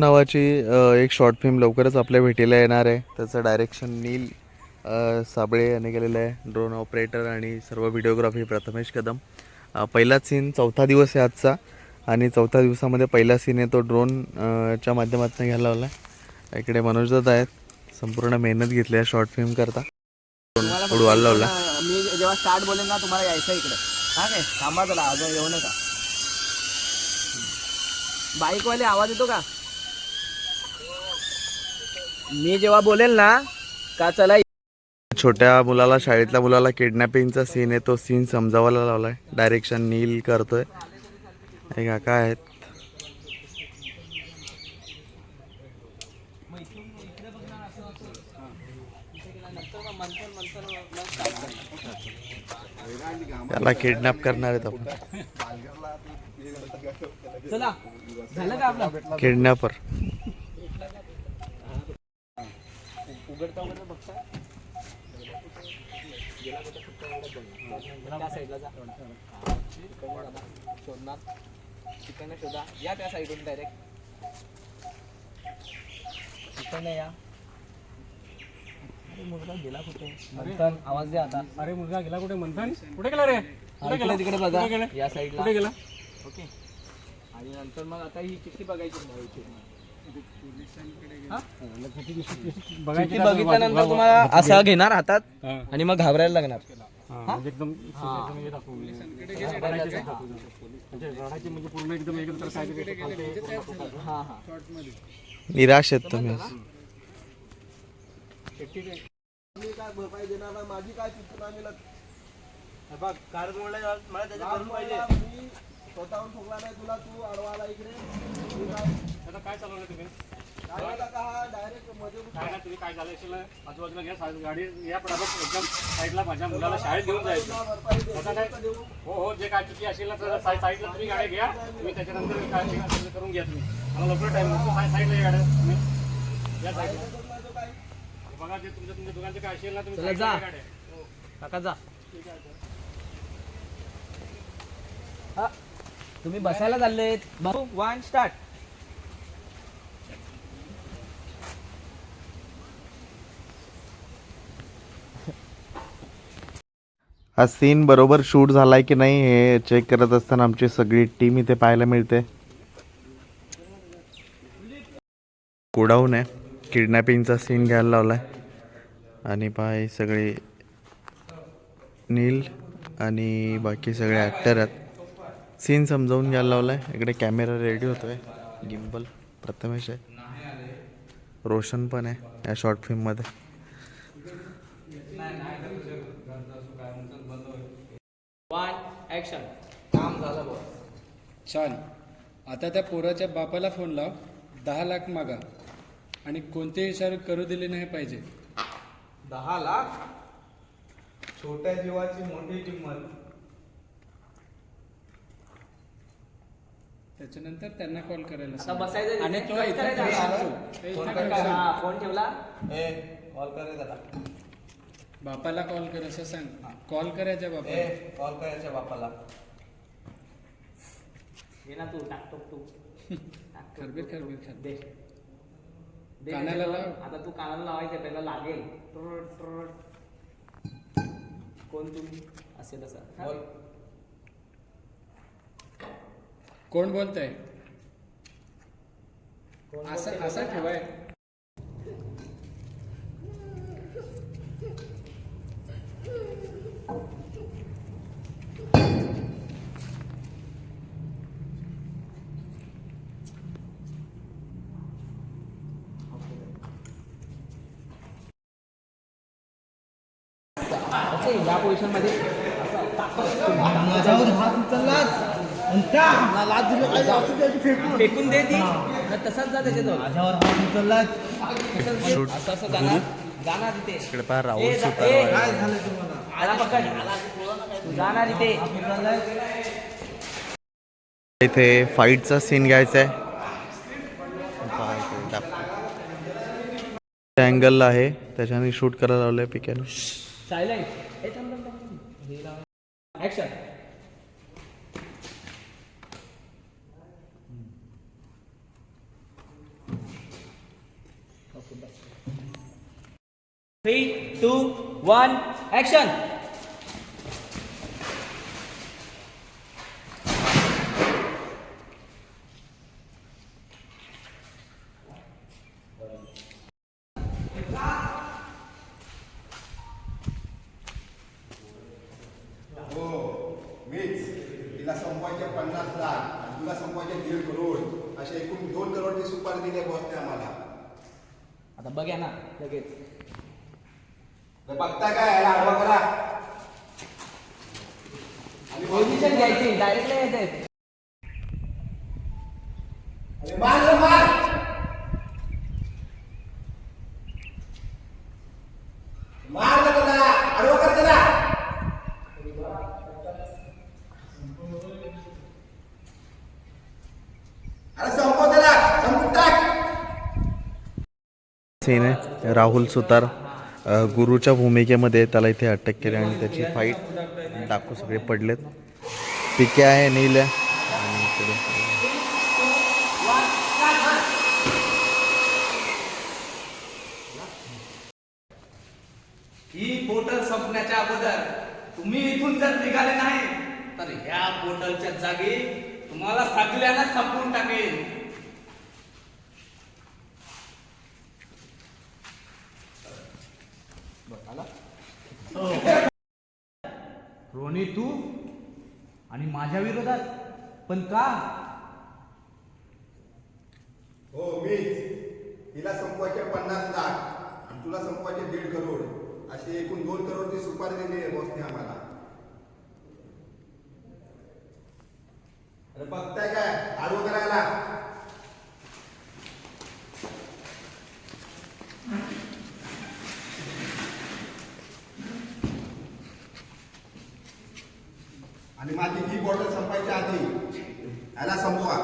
नावाची एक short film लवकरच आपल्या भेटीला येणार आहे. त्याचं डायरेक्शन नील साबळे यांनी केलेलं आहे. ड्रोन ऑपरेटर आणि सर्व व्हिडिओग्राफी प्रथमेश कदम. पहिला पहिलाच सीन चौथा दिवस आहे आजचा. आणि चौथ्या दिवसामध्ये पहिला सीन आहे तो ड्रोन च्या माध्यमातून घ्यायला लावला आहे इकडे मनोजदादा आहेत. संपूर्ण मेहनत घेतली आहे शॉर्ट फिल्म करता. उडवायला लावला. मी जेव्हा स्टार्ट बोलेन ना तुम्हाला यायचं इकडे. हा काय? थांबा चला अजून येऊ नका. बाईकवाले आवाज येतो का? मी जेव्हा बोलेल ना का चला छोट्या मुलाला शाळेतल्या मुलाला किडनॅपिंगचा सीन आहे तो सीन समजावायला लावलाय. डायरेक्शन नील करतोय. हे काका आहेत? त्याला किडनॅप करणार आहेत आपण. चला उघडता उघडता बघता. त्या साईडला जा. शोधणार तिकडनं शोधा. या त्या साईडून डायरेक्ट तिकडनं या. अरे मुलगा गेला कुठे? मंथन आवाज द्या आता. अरे मुलगा गेला कुठे? मंथन? कुठे गेला रे? हा, इकडे तिकडे बघा. कुठे गेला? या साईडला कुठे गेला? ओके. आणि नंतर मग आता ही चिठ्ठी बघायची बघायची बघितल्यानंतर तुम्हाला असं घेणार हातात हा. आणि मग घाबरायला लागणार हा, म्हणजे हे दे. रडायची दाखवून दे. म्हणजे रडायची म्हणजे पूर्ण एकदम एकदम तर काय ते खालते. हा हा निराश आहेत तुम्ही? आता काय चालवलं तुम्ही काय नाही तुम्ही काय झालं असेल ना, आजूबाजूला घ्या साईड- गाडी या एकदम साईडला माझ्या मुलाला शाळेत घेऊन जायचं. आता काय हो हो जे काय चुकी असेल ना तर साई- साईडला तुम्ही गाडी घ्या. तुम्ही त्याच्यानंतर काय ते असेल ते करून घ्या तुम्ही. मला लवकर टाईम नको साई- साईडला या गाड्या. तुम्ही या साईडला. बघा जे तुमच्या तुमच्या दुकानचे काय असेल ना तुम्ही चला साईडला जा. या गाड्या. हो. काका जा. हा. तुम्ही बसायला चाललेत भाऊ वन स्टार्ट हा सीन बरोबर शूट झालाय की नाही हे चेक करत असताना आमची सगळी टीम इथे पाहायला मिळते. कुडाऊन आहे. किडनॅपिंगचा सीन घ्यायला लावलाय. आणि हे सगळे नील आणि बाकी सगळे ॲक्टर आहेत. सीन समजावून घ्यायला लावलाय. इकडे कॅमेरा रेडी होतोय. गिम्बल प्रथमेश आहे. रोशन पण आहे या शॉर्ट फिल्ममध्ये वन ऍक्शन काम झालं बघ. छान. आता त्या पोराच्या बापाला फोन लाव. दहा लाख मागा. आणि कोणतेही इशारे करू दिले नाही पाहिजे. दहा लाख? छोट्या जीवाची मोठी किंमत. त्याच्यानंतर त्यांना कॉल करायला आता सांग. बसायचं आणि. तो इथं करायचं आता. फोन कट करायला करा. सांग. हा, फोन ठेवला ए कॉल करे त्याला बापाला कॉल कर असं सांग कॉल करायच्या ए बापाला कॉल करायच्या बापाला घे ना तू टाकतो तू टाकतो खरबीर तू. खरबीर खरबीर. दे दे कानाला त्याच्यावर. लाव. आता तू कानाला लावायचं पहिला लागेल ट्रुर, ट्रुर. कोण तुम्ही असेल असं? बोल कोण बोलतंय? कोण असं असं. ठेवाय. अच्छा, या पोझिशनमध्ये फेकून. दे ती. तसाच जा त्याच्याजवळ. शूट. असं असं जाणार. जाणार तिथे इकडे पहा राहुल ए, जा- सुतार ए, आहे. आला पकड. तू जाणार इथे. इथे फाईटचा सीन घ्यायचा आहे अँगल आहे. त्याच्याने शूट करायला लावलंय पिक्याने. Three, two, one, action! आता बघ्या ना लगेच. बघता काय? याला आडवा करा. आणि पोझिशन घ्यायची डायरेक्ट अरे मार रे मार. मार. सीन आहे. राहुल सुतार गुरुच्या भूमिकेमध्ये त्याला इथे अटक केली आणि त्याची फाईट डाकू सगळे पडलेत. पिके आहे नील आहे. आणि ही पोर्टल संपण्याच्या अगोदर तुम्ही इथून जर निघाले नाही तर ह्या पोर्टलच्या जागी तुम्हाला सगळ्यांना संपवून टाकेल. रोनी तू आणि माझ्या विरोधात. पण का? हो मीच. तिला संपवायचे पन्नास लाख आणि तुला संपवायचे दीड करोड. असे एकूण दोन करोडची सुपारी दिली आहे बॉसने आम्हाला अरे बघताय काय आडवं करायला आणि माझी ही बॉटल संपायच्या आधी याला संपवा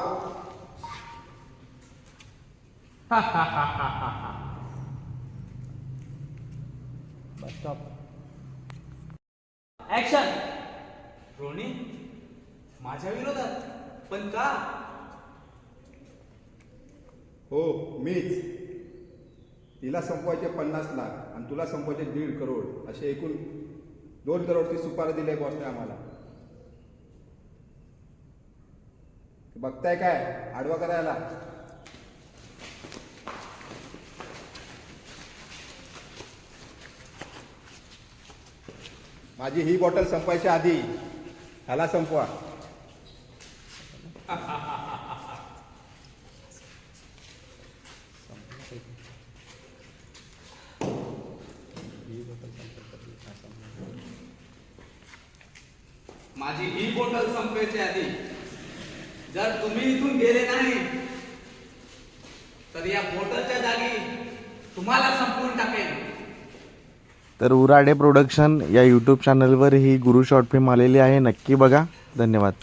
ऍक्शन रोनी माझ्या विरोधात पण का? हो मीच. तिला संपवायचे पन्नास लाख आणि तुला संपवायचे दीड करोड असे एकूण दोन करोडची सुपारी दिली आहे बॉसने आम्हाला. बघताय काय? आडवा करायला. माझी ही बॉटल संपायच्या आधी ह्याला संपवा. माझी ही बॉटल संपायच्या आधी जर तुम्ही इथून गेले नाही तर या पोर्टलच्या जागी तुम्हाला संपवून टाकेल. तर उराडे प्रोडक्शन या यूट्यूब चॅनलवर ही गुरु शॉर्ट फिल्म आलेली आहे. नक्की बघा. धन्यवाद.